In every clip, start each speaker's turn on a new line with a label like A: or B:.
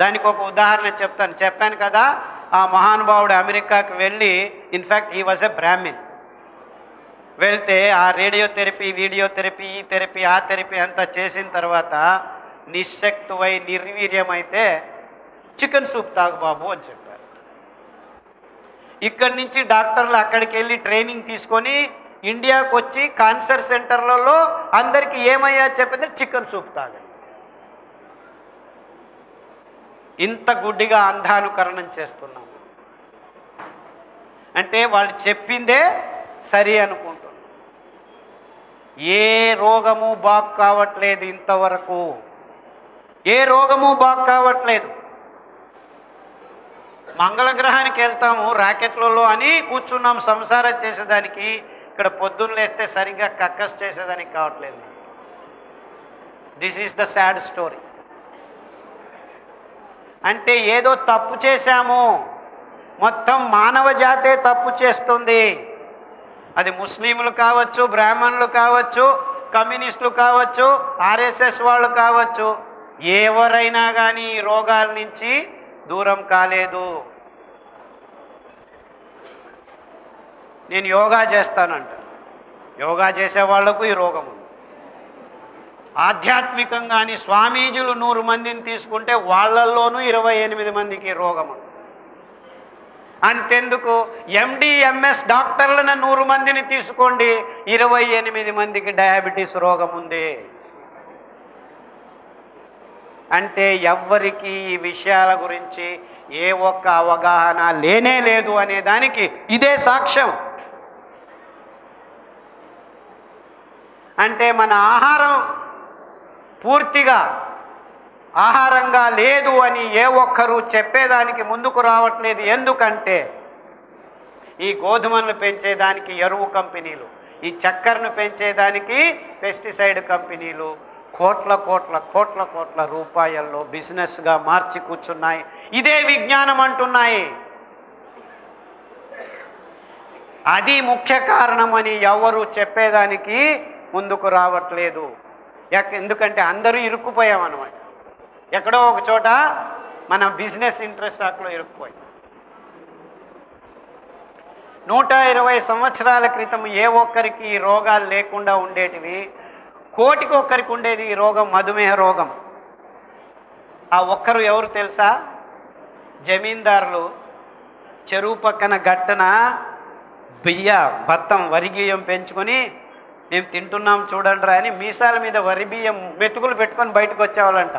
A: దానికి ఒక ఉదాహరణ చెప్తాను. చెప్పాను కదా ఆ మహానుభావుడు అమెరికాకి వెళ్ళి ఇన్ఫ్యాక్ట్ ఈ వాజ్ ఎ బ్రాహ్మిన్ వెళ్తే ఆ రేడియో థెరపీ వీడియో థెరపీ ఈ థెరపీ ఆ థెరపీ అంతా చేసిన తర్వాత నిశ్శక్తువై నిర్వీర్యమైతే చికెన్ సూప్ తాగు బాబు అని చెప్పారు. ఇక్కడి నుంచి డాక్టర్లు అక్కడికి వెళ్ళి ట్రైనింగ్ తీసుకొని ఇండియాకు వచ్చి కాన్సర్ సెంటర్లలో అందరికీ ఏమయ్యా చెప్పింది? చికెన్ సూప్ తాగండి. ఇంత గుడ్డిగా అంధానుకరణం చేస్తున్నాం. అంటే వాళ్ళు చెప్పిందే సరి అనుకుంటున్నాం. ఏ రోగము బాగు కావట్లేదు ఇంతవరకు. ఏ రోగము బాగు కావట్లేదు. మంగళగ్రహానికి వెళ్తాము రాకెట్లలో అని కూర్చున్నాం సంసారం చేసేదానికి. ఇక్కడ పొద్దున్న లేస్తే సరిగ్గా కక్కస్ చేసేదానికి కావట్లేదు. This is the sad story అంటే ఏదో తప్పు చేశాము. మొత్తం మానవ జాతే తప్పు చేస్తుంది. అది ముస్లింలు కావచ్చు బ్రాహ్మణులు కావచ్చు కమ్యూనిస్టులు కావచ్చు ఆర్ఎస్ఎస్ వాళ్ళు కావచ్చు ఎవరైనా కానీ ఈ రోగాల నుంచి దూరం కాలేదు. నేను యోగా చేస్తానంట. యోగా చేసే వాళ్ళకు ఈ రోగం ఉంది. ఆధ్యాత్మికంగాని స్వామీజీలు నూరు మందిని తీసుకుంటే వాళ్ళల్లోనూ ఇరవై ఎనిమిది మందికి రోగము రోగం అంతెందుకు ఎండిఎంఎస్ డాక్టర్లను నూరు మందిని తీసుకోండి ఇరవై ఎనిమిది మందికి డయాబెటీస్ రోగం ఉంది. అంటే ఎవ్వరికి ఈ విషయాల గురించి ఏ ఒక్క అవగాహన లేనే లేదు అనే దానికి ఇదే సాక్ష్యం. అంటే మన ఆహారం పూర్తిగా ఆహారంగా లేదు అని ఏ ఒక్కరూ చెప్పేదానికి ముందుకు రావట్లేదు. ఎందుకంటే ఈ గోధుమలను పెంచేదానికి ఎరువు కంపెనీలు ఈ చక్కెరను పెంచేదానికి పెస్టిసైడ్ కంపెనీలు కోట్ల కోట్ల కోట్ల కోట్ల రూపాయల్లో బిజినెస్గా మార్చి కూర్చున్నాయి. ఇదే విజ్ఞానం అంటున్నాయి. అది ముఖ్య కారణమని ఎవరు చెప్పేదానికి ముందుకు రావట్లేదు. ఎందుకంటే అందరూ ఇరుక్కుపోయామన్నమాట ఎక్కడో ఒక చోట మన బిజినెస్ ఇంట్రెస్ట్ అక్కడ ఇరుక్కుపోయాం. నూట ఇరవై సంవత్సరాల క్రితం ఏ ఒక్కరికి ఈ రోగాలు లేకుండా ఉండేటివి? కోటికి ఒక్కరికి ఉండేది ఈ రోగం మధుమేహ రోగం. ఆ ఒక్కరు ఎవరు తెలుసా? జమీందారులు. చెరువు పక్కన గట్టన బియ్య భత్తం వరి పెంచుకొని మేము తింటున్నాం చూడండి రా అని మీసాల మీద వరి బియ్యం మెతుకులు పెట్టుకొని బయటకు వచ్చేవాళ్ళంట.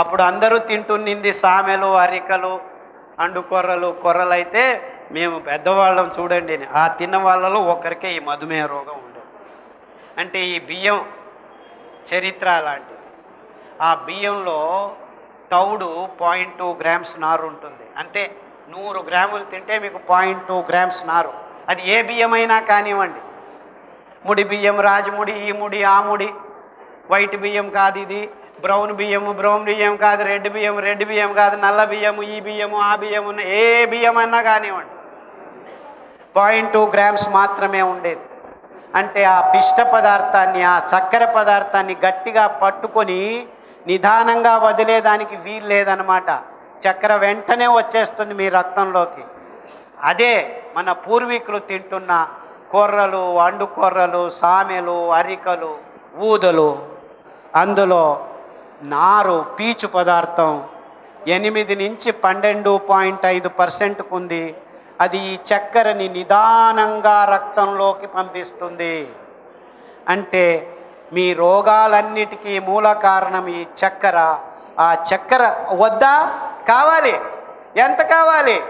A: అప్పుడు అందరూ తింటున్నింది సామెలు అరికలు అండు కొర్రలు. కొర్రలు అయితే మేము పెద్దవాళ్ళం చూడండి అని. ఆ తిన్న వాళ్ళలో ఒకరికే ఈ మధుమేహ రోగం ఉండేది. అంటే ఈ బియ్యం చరిత్ర లాంటిది. ఆ బియ్యంలో తౌడు పాయింట్ టూ గ్రామ్స్ నారు ఉంటుంది. అంటే నూరు గ్రాములు తింటే మీకు పాయింట్ టూ గ్రామ్స్ నారు. అది ఏ బియ్యమైనా కానివ్వండి. ముడి బియ్యం రాజముడి ఈ ముడి ఆ ముడి. వైట్ బియ్యం కాదు ఇది. బ్రౌన్ బియ్యము బ్రౌన్ బియ్యం కాదు రెడ్ బియ్యం రెడ్ బియ్యం కాదు నల్ల బియ్యము ఈ బియ్యము ఆ బియ్యము ఏ బియ్యం అన్నా కానివ్వండి. పాయింట్ టూ గ్రామ్స్ మాత్రమే ఉండేది. అంటే ఆ పిష్ట పదార్థాన్ని ఆ చక్కెర పదార్థాన్ని గట్టిగా పట్టుకొని నిదానంగా వదిలేదానికి వీలు లేదనమాట చక్కెర వెంటనే వచ్చేస్తుంది మీ రక్తంలోకి. అదే మన పూర్వీకులు తింటున్న కొర్రలు అండుకొర్రలు సామెలు అరికలు ఊదలు. అందులో నారు పీచు పదార్థం ఎనిమిది నుంచి పన్నెండు పాయింట్ ఐదు పర్సెంట్కు ఉంది అది ఈ చక్కెరని నిదానంగా రక్తంలోకి పంపిస్తుంది. అంటే మీ రోగాలన్నిటికీ మూల కారణం ఈ చక్కెర. ఆ చక్కెర వద్దా? కావాలి. ఎంత కావాలి?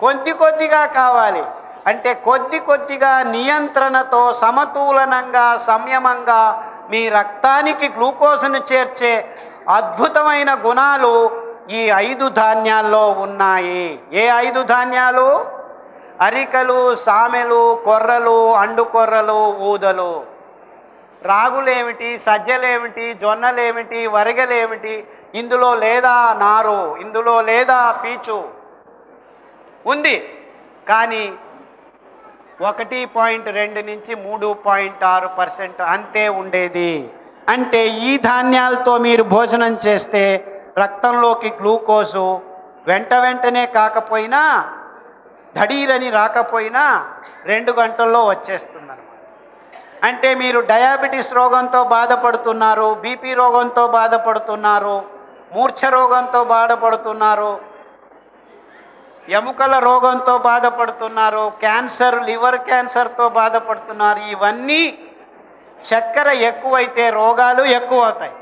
A: కొద్ది కొద్దిగా కావాలి. అంటే కొద్ది కొద్దిగా నియంత్రణతో సమతూలనంగా సంయమంగా మీ రక్తానికి గ్లూకోజ్ను చేర్చే అద్భుతమైన గుణాలు ఈ ఐదు ధాన్యాల్లో ఉన్నాయి. ఏ ఐదు ధాన్యాలు? అరికలు సామెలు కొర్రలు అండు కొర్రలు ఊదలు. రాగులేమిటి సజ్జలేమిటి జొన్నలేమిటి వరిగలేమిటి ఇందులో లేదా నారు ఇందులో లేదా పీచు ఉంది. కానీ ఒకటి పాయింట్ రెండు నుంచి మూడు పాయింట్ ఆరు పర్సెంట్ అంతే ఉండేది. అంటే ఈ ధాన్యాలతో మీరు భోజనం చేస్తే రక్తంలోకి గ్లూకోజు వెంట వెంటనే కాకపోయినా ధడీరని రాకపోయినా రెండు గంటల్లో వచ్చేస్తుంది అంటే మీరు డయాబెటీస్ రోగంతో బాధపడుతున్నారు బీపీ రోగంతో బాధపడుతున్నారు మూర్ఛ రోగంతో బాధపడుతున్నారు ఎముకల రోగంతో బాధపడుతున్నారు క్యాన్సర్ లివర్ క్యాన్సర్తో బాధపడుతున్నారు ఇవన్నీ చక్కెర ఎక్కువైతే రోగాలు ఎక్కువ అవుతాయి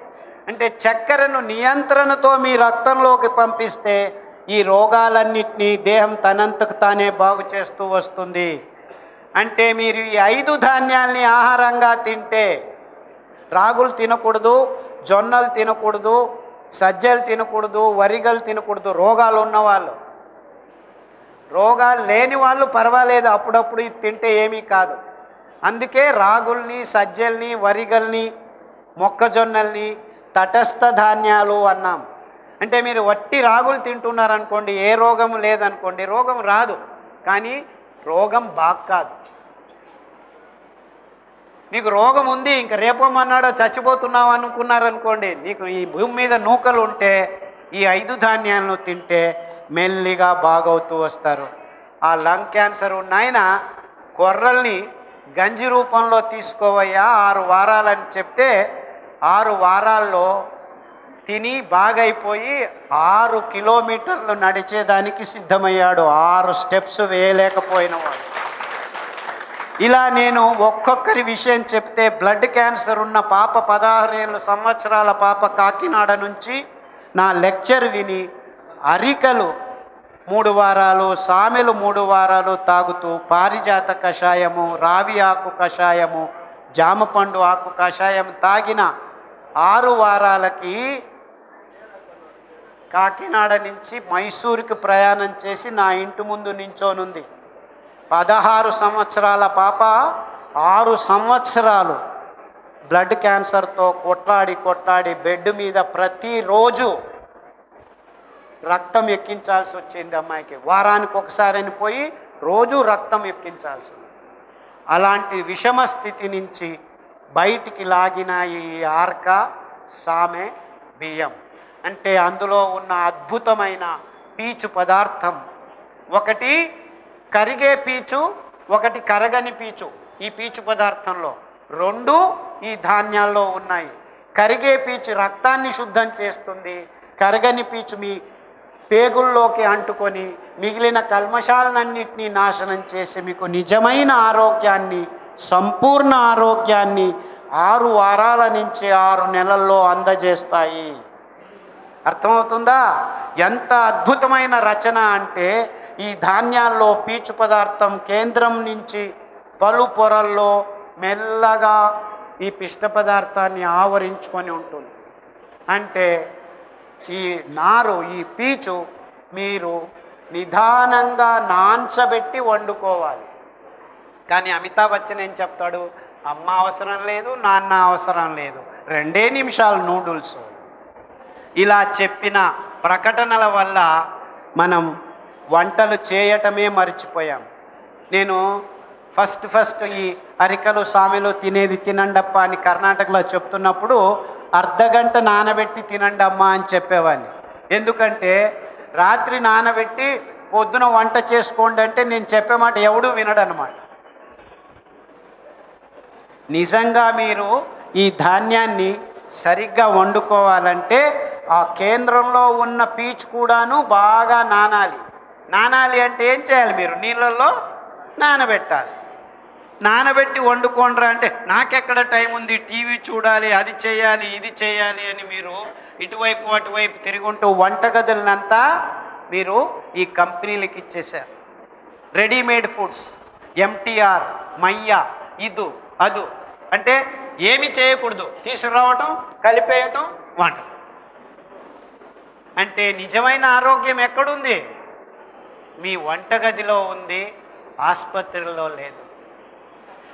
A: అంటే చక్కెరను నియంత్రణతో మీ రక్తంలోకి పంపిస్తే ఈ రోగాలన్నింటినీ దేహం తనంతకు తానే బాగు చేస్తూ వస్తుంది. అంటే మీరు ఈ ఐదు ధాన్యాల్ని ఆహారంగా తింటే రాగులు తినకూడదు జొన్నలు తినకూడదు సజ్జలు తినకూడదు వరిగలు తినకూడదు రోగాలు ఉన్నవాళ్ళు. రోగాలు లేని వాళ్ళు పర్వాలేదు అప్పుడప్పుడు ఇది తింటే ఏమీ కాదు. అందుకే రాగుల్ని సజ్జల్ని వరిగల్ని మొక్కజొన్నల్ని తటస్థ ధాన్యాలు అన్నాం. అంటే మీరు వట్టి రాగులు తింటున్నారనుకోండి ఏ రోగము లేదనుకోండి రోగం రాదు. కానీ రోగం బాగా మీకు నీకు రోగం ఉంది ఇంక రేపమన్నాడో చచ్చిపోతున్నావు అనుకున్నారనుకోండి నీకు ఈ భూమి మీద నూకలు ఉంటే ఈ ఐదు ధాన్యాలను తింటే మెల్లిగా బాగవుతూ వస్తారు. ఆ లంగ్ క్యాన్సర్ ఉన్న ఆయన కొర్రల్ని గంజి రూపంలో తీసుకోవయ్యా ఆరు వారాలని చెప్తే ఆరు వారాల్లో తిని బాగైపోయి ఆరు కిలోమీటర్లు నడిచేదానికి సిద్ధమయ్యాడు. ఆరు స్టెప్స్ వేయలేకపోయినవాడు. ఇలా నేను ఒక్కొక్కరి విషయం చెప్తే బ్లడ్ క్యాన్సర్ ఉన్న పాప పదహారేళ్ళు సంవత్సరాల పాప కాకినాడ నుంచి నా లెక్చర్ విని అరికలు మూడు వారాలు సామెలు మూడు వారాలు తాగుతూ పారిజాత కషాయము రావి ఆకు కషాయము జామపండు ఆకు కషాయం తాగిన ఆరు వారాలకి కాకినాడ నుంచి మైసూరుకి ప్రయాణం చేసి నా ఇంటి ముందు నించోనుంది. పదహారు సంవత్సరాల పాప ఆరు సంవత్సరాలు బ్లడ్ క్యాన్సర్తో కొట్లాడి కొట్లాడి బెడ్ మీద ప్రతిరోజు రక్తం ఎక్కించాల్సి వచ్చింది అమ్మాయికి. వారానికి ఒకసారి అని పోయి రోజు రక్తం ఎక్కించాల్సి అలాంటి విషమ స్థితి నుంచి బయటికి లాగిన ఈ ఆర్క సామె బియ్యం. అంటే అందులో ఉన్న అద్భుతమైన పీచు పదార్థం. ఒకటి కరిగే పీచు ఒకటి కరగని పీచు ఈ పీచు పదార్థంలో. రెండు ఈ ధాన్యాల్లో ఉన్నాయి. కరిగే పీచు రక్తాన్ని శుద్ధం చేస్తుంది. కరగని పీచు మీ పేగుల్లోకి అంటుకొని మిగిలిన కల్మషాలన్నింటినీ నాశనం చేసి మీకు నిజమైన ఆరోగ్యాన్ని సంపూర్ణ ఆరోగ్యాన్ని ఆరు వారాల నుంచి ఆరు నెలల్లో అందజేస్తాయి. అర్థమవుతుందా? ఎంత అద్భుతమైన రచన అంటే ఈ ధాన్యాల్లో పీచు పదార్థం కేంద్రం నుంచి పలు పొరల్లో మెల్లగా ఈ పిష్ట పదార్థాన్ని ఆవరించుకొని ఉంటుంది. అంటే ఈ నారు ఈ పీచు మీరు నిదానంగా నాంచబెట్టి వండుకోవాలి. కానీ అమితాబ్ బచ్చన్ ఏం చెప్తాడు? అమ్మ అవసరం లేదు నాన్న అవసరం లేదు. రెండే నిమిషాలు నూడుల్స్. ఇలా చెప్పిన ప్రకటనల వల్ల మనం వంటలు చేయటమే మర్చిపోయాం. నేను ఫస్ట్ ఫస్ట్ ఈ అరికలు సామెలు తినేది తినండప్ప అని కర్ణాటకలో చెప్తున్నప్పుడు అర్ధగంట నానబెట్టి తినండి అమ్మా అని చెప్పేవాడిని. ఎందుకంటే రాత్రి నానబెట్టి పొద్దున వంట చేసుకోండి అంటే నేను చెప్పే మాట ఎవడూ వినడనమాట నిజంగా మీరు ఈ ధాన్యాన్ని సరిగ్గా వండుకోవాలంటే ఆ కేంద్రంలో ఉన్న పీచు కూడాను బాగా నానాలి. నానాలి అంటే ఏం చేయాలి మీరు? నీళ్ళల్లో నానబెట్టాలి. నానబెట్టి వండుకోండ్రా అంటే నాకెక్కడ టైం ఉంది? టీవీ చూడాలి అది చేయాలి ఇది చేయాలి అని మీరు ఇటువైపు అటువైపు తిరుగుంటూ వంటగదులనంతా మీరు ఈ కంపెనీలకు ఇచ్చేశారు. రెడీమేడ్ ఫుడ్స్ ఎంటీఆర్ మయ్య ఇదు అదు. అంటే ఏమి చేయకూడదు. తీసుకురావటం కలిపేయటం వంట అంటే నిజమైన ఆరోగ్యం ఎక్కడుంది? మీ వంటగదిలో ఉంది ఆసుపత్రిలో లేదు.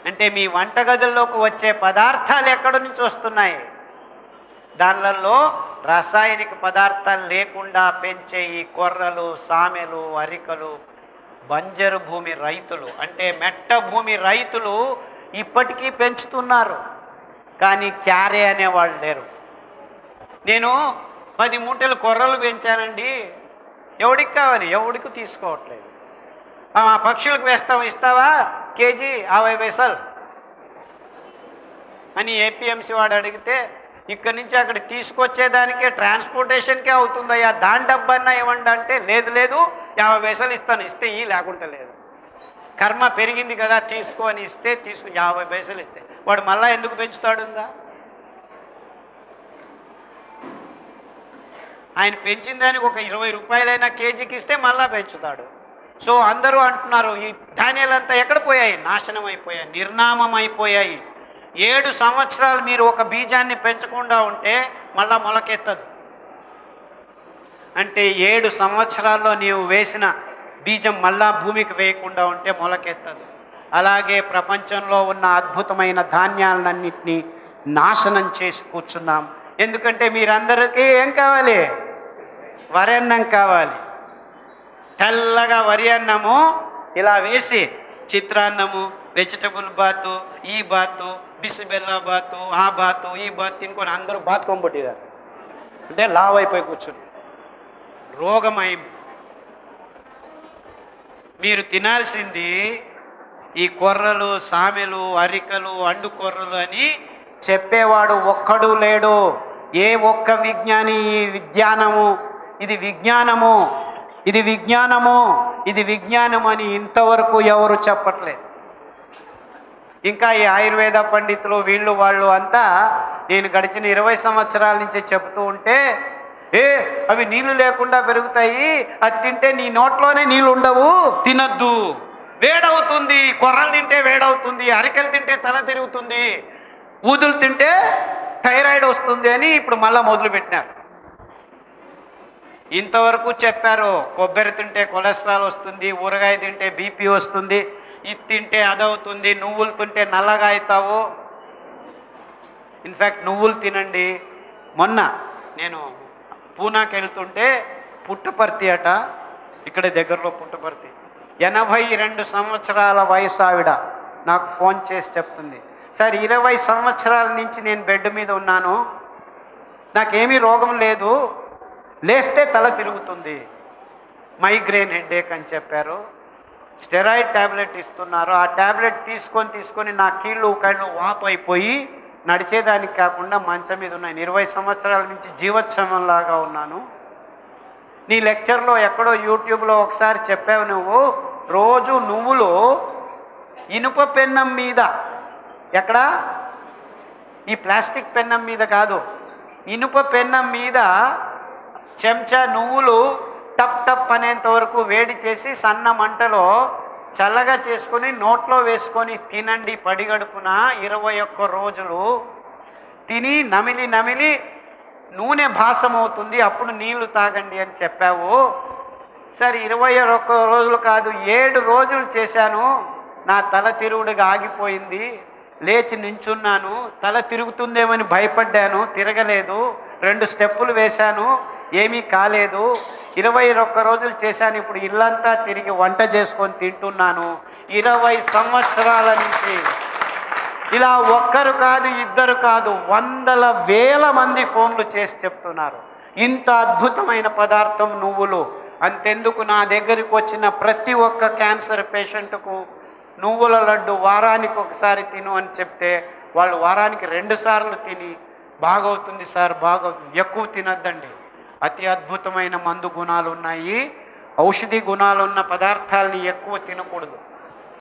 A: అంటే మీ వంటగదుల్లోకి వచ్చే పదార్థాలు ఎక్కడి నుంచి వస్తున్నాయి? దానిలలో రసాయనిక పదార్థాలు లేకుండా పెంచే ఈ కొర్రలు సామెలు అరికలు బంజరు భూమి రైతులు అంటే మెట్ట భూమి రైతులు ఇప్పటికీ పెంచుతున్నారు. కానీ క్యారే అనేవాళ్ళు లేరు. నేను పది మూటలు కొర్రలు పెంచానండి. ఎవడికి కావాలి? ఎవడికి తీసుకోవట్లేదు. పక్షులకు వేస్తాం ఇస్తావా? కేజీ యాభై పైసలు అని ఏపీఎంసీ వాడు అడిగితే ఇక్కడి నుంచి అక్కడ తీసుకొచ్చేదానికే ట్రాన్స్పోర్టేషన్కే అవుతుందయ్యా దాని డబ్బన్నా ఇవ్వండి అంటే లేదు లేదు యాభై పైసలు ఇస్తాను ఇస్తే ఈ లేకుండా లేదు. కర్మ పెరిగింది కదా తీసుకో అని ఇస్తే తీసుకు యాభై పైసలు ఇస్తే. వాడు మళ్ళీ ఎందుకు పెంచుతాడు ఇంకా? ఆయన పెంచిన దానికి ఒక ఇరవై రూపాయలైనా కేజీకి ఇస్తే మళ్ళా పెంచుతాడు. సో అందరూ అంటున్నారు ఈ ధాన్యాలంతా ఎక్కడ పోయాయి? నాశనం అయిపోయాయి నిర్నామం అయిపోయాయి ఏడు సంవత్సరాలు మీరు ఒక బీజాన్ని పెంచకుండా ఉంటే మళ్ళా మొలకెత్తదు. అంటే ఏడు సంవత్సరాల్లో నీవు వేసిన బీజం మళ్ళా భూమికి వేయకుండా ఉంటే మొలకెత్తదు. అలాగే ప్రపంచంలో ఉన్న అద్భుతమైన ధాన్యాలన్నింటినీ నాశనం చేసి కూర్చున్నాం. ఎందుకంటే మీరందరికీ ఏం కావాలి? వరన్నం కావాలి. తెల్లగా వరి అన్నము ఇలా వేసి చిత్రాన్నము వెజిటబుల్ బాతు ఈ బాతు బిసిబెల్లా బాతు ఆ బాతు ఈ బాతు తినుకొని అందరూ బాతుకొని పుట్టిదారు అంటే లావ్ అయిపోయి కూర్చుని. రోగమయం. మీరు తినాల్సింది ఈ కొర్రలు సామెలు అరికలు అండు కొర్రలు అని చెప్పేవాడు ఒక్కడు లేడు. ఏ ఒక్క విజ్ఞాని ఈ విజ్ఞానము? ఇది విజ్ఞానము. ఇది విజ్ఞానము ఇది విజ్ఞానం అని ఇంతవరకు ఎవరు చెప్పట్లేదు. ఇంకా ఈ ఆయుర్వేద పండితులు వీళ్ళు వాళ్ళు అంతా నేను గడిచిన ఇరవై సంవత్సరాల నుంచి చెబుతూ ఉంటే ఏ అవి నీళ్ళు లేకుండా పెరుగుతాయి అది తింటే నీ నోట్లోనే నీళ్ళు ఉండవు. తినద్దు. వేడవుతుంది కొర్రలు తింటే వేడవుతుంది అరికెలు తింటే తల తిరుగుతుంది ఊదులు తింటే థైరాయిడ్ వస్తుంది అని ఇప్పుడు మళ్ళీ మొదలుపెట్టినారు. ఇంతవరకు చెప్పారు కొబ్బరి తింటే కొలెస్ట్రాల్ వస్తుంది ఊరగాయ తింటే బీపీ వస్తుంది ఇది తింటే అదవుతుంది నువ్వులు తింటే నల్లగా అవుతావు ఇన్ఫ్యాక్ట్ నువ్వులు తినండి. మొన్న నేను పూనాకి వెళ్తుంటే పుట్టపర్తి అట ఇక్కడ దగ్గరలో పుట్టపర్తి. ఎనభై రెండు సంవత్సరాల వయసు ఆవిడ నాకు ఫోన్ చేసి చెప్తుంది సార్ ఇరవై సంవత్సరాల నుంచి నేను బెడ్ మీద ఉన్నాను నాకేమీ రోగం లేదు లేస్తే తల తిరుగుతుంది. మైగ్రేన్ హెడ్డేక్ అని చెప్పారు. స్టెరాయిడ్ ట్యాబ్లెట్ ఇస్తున్నారు. ఆ ట్యాబ్లెట్ తీసుకొని తీసుకొని నా కీళ్ళు కళ్ళు వాపు అయిపోయి నడిచేదానికి కాకుండా మంచం మీద ఉన్నాను ఇరవై సంవత్సరాల నుంచి జీవోత్సవంలాగా ఉన్నాను. నీ లెక్చర్లో ఎక్కడో యూట్యూబ్లో ఒకసారి చెప్పావు నువ్వు. రోజు నువ్వులు ఇనుప పెన్నం మీద ఎక్కడ? ఈ ప్లాస్టిక్ పెన్నం మీద కాదు. ఇనుప పెన్నం మీద చెంచా నువ్వులు టప్ టప్ అనేంత వరకు వేడి చేసి సన్న మంటలో చల్లగా చేసుకొని నోట్లో వేసుకొని తినండి పడిగడుపున ఇరవై ఒక్క రోజులు. తిని నమిలి నమిలి నూనె భాసమవుతుంది అప్పుడు నీళ్ళు తాగండి అని చెప్పావు. సరే ఇరవై ఒక్క రోజులు కాదు ఏడు రోజులు చేశాను. నా తల తిరుగుడుగా ఆగిపోయింది. లేచి నించున్నాను. తల తిరుగుతుందేమని భయపడ్డాను తిరగలేదు. రెండు స్టెప్పులు వేశాను. ఏమీ కాలేదు. ఇరవై ఒక్క రోజులు చేశాను. ఇప్పుడు ఇల్లంతా తిరిగి వంట చేసుకొని తింటున్నాను. ఇరవై సంవత్సరాల నుంచి ఇలా ఒక్కరు కాదు ఇద్దరు కాదు వందల వేల మంది ఫోన్లు చేసి చెప్తున్నారు. ఇంత అద్భుతమైన పదార్థం నువ్వులు. అంతెందుకు నా దగ్గరికి వచ్చిన ప్రతి ఒక్క క్యాన్సర్ పేషెంట్కు నువ్వుల లడ్డు వారానికి ఒకసారి తిను అని చెప్తే వాళ్ళు వారానికి రెండు సార్లు తిని బాగవుతుంది సార్ బాగవుతుంది. ఎక్కువ తినద్దండి. అతి అద్భుతమైన మందు గుణాలు ఉన్నాయి ఔషధి గుణాలు ఉన్న పదార్థాలని ఎక్కువ తినకూడదు.